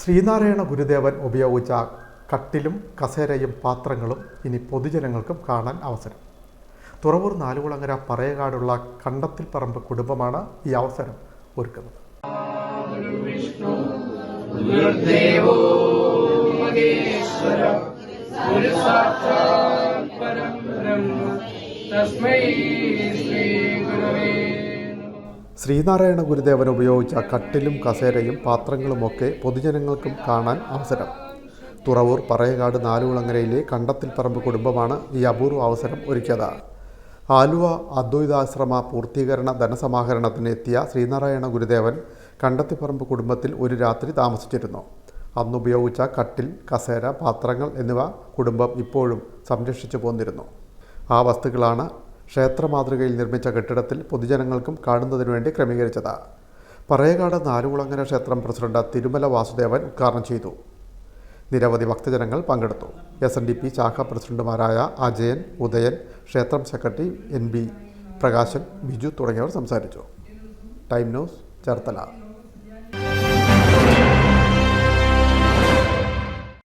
ശ്രീനാരായണ ഗുരുദേവൻ ഉപയോഗിച്ച കട്ടിലും കസേരയും പാത്രങ്ങളും ഇനി പൊതുജനങ്ങൾക്കും കാണാൻ അവസരം. തുറവൂർ നാലുകുളങ്ങര പറയകാടുള്ള കണ്ടത്തിൽ പറമ്പ് കുടുംബമാണ് ഈ അവസരം ഒരുക്കുന്നത്. ശ്രീ ശ്രീനാരായണ ഗുരുദേവൻ ഉപയോഗിച്ച കട്ടിലും കസേരയും പാത്രങ്ങളുമൊക്കെ പൊതുജനങ്ങൾക്കും കാണാൻ അവസരം. തുറവൂർ പറയകാട് നാലുകുളങ്ങരയിലെ കണ്ടത്തിൽപ്പറമ്പ് കുടുംബമാണ് ഈ അപൂർവ അവസരം ഒരുക്കിയത്. ആലുവ അദ്വൈതാശ്രമ പൂർത്തീകരണ ധനസമാഹരണത്തിന് എത്തിയ ശ്രീനാരായണ ഗുരുദേവൻ കണ്ടത്തിപ്പറമ്പ് കുടുംബത്തിൽ ഒരു രാത്രി താമസിച്ചിരുന്നു. അന്നുപയോഗിച്ച കട്ടിൽ കസേര പാത്രങ്ങൾ എന്നിവ കുടുംബം ഇപ്പോഴും സംരക്ഷിച്ചു പോന്നിരുന്നു. ആ വസ്തുക്കളാണ് ക്ഷേത്ര മാതൃകയിൽ നിർമ്മിച്ച കെട്ടിടത്തിൽ പൊതുജനങ്ങൾക്കും കാണുന്നതിനു വേണ്ടി ക്രമീകരിച്ചത്. പറയകാട് നാലുകുളങ്ങര ക്ഷേത്രം പ്രസിഡന്റ് തിരുമല വാസുദേവൻ ഉദ്ഘാടനം ചെയ്തു. നിരവധി ഭക്തജനങ്ങൾ പങ്കെടുത്തു. എസ് എൻ ഡി പി ശാഖാ പ്രസിഡന്റുമാരായ അജയൻ ഉദയൻ ക്ഷേത്രം secretary N B Prakashan Biju തുടങ്ങിയവർ സംസാരിച്ചു. Time news Cherthala.